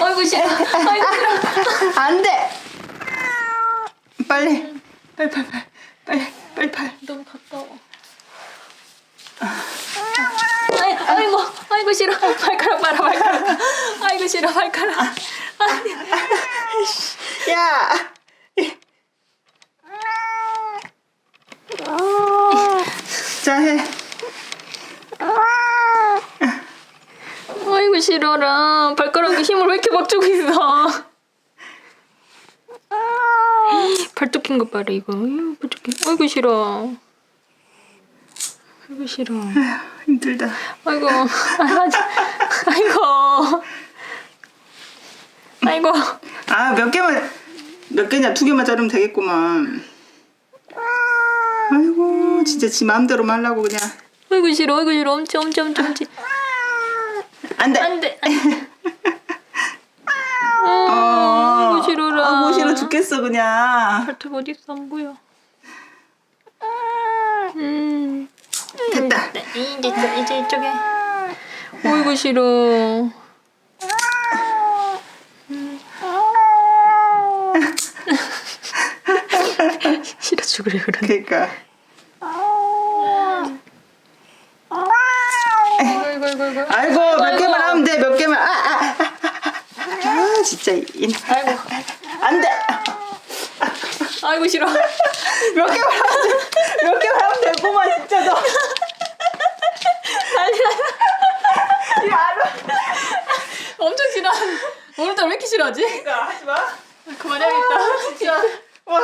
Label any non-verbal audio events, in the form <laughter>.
아이고 싫어. 아이고 싫어. 안 돼. 빨리. 빨리, 빨리, 빨리. 빨리, 빨리, 빨리. 너무 가까워. 아이, 아이고, 아이고 싫어. 발가락 봐라, 발가락. 아이고 싫어, 발가락. 아니, 야! 자, 해. 아이고 싫어라. 발가락에 힘을 왜 이렇게 막 주고 있어? 발톱 낀것 봐라 이거. 아이고, 발톱 낀. 아이고 싫어. 아이고 싫어. 힘들다. 아이고, 아이고, 아이고. 아, 몇 개만, 몇 개냐? 두 개만 자르면 되겠구만. 아이고, 진짜 지 마음대로 말라고 그냥. 아이고 싫어, 아이고 싫어, 엄청 엄청 엄청. 안 돼. 안돼. <laughs> 어. 아이고 싫어라. 아이고, 싫어 죽겠어, 그냥. 발톱 어디 있어 안 보여. 음. 됐다. 네, 이제 이쪽, 이제 이쪽에. 어이구 싫어. 싫어 죽으래 그러네. 그러니까. 아이고 아이고 아이고. 아이고, 몇 아이고. 개만 하면 돼, 몇 개만. 아, 아, 아, 아, 아 진짜. 이- 아이고. 안 돼. 아이고 싫어. 몇 개만 하면 돼. 몇 개만 하면 되구만, 진짜 너. 알아. 엄청 싫어. 오늘따라 왜 이렇게 싫어하지? 그러니까 하지 마. 그만해야겠다. 진짜. 와.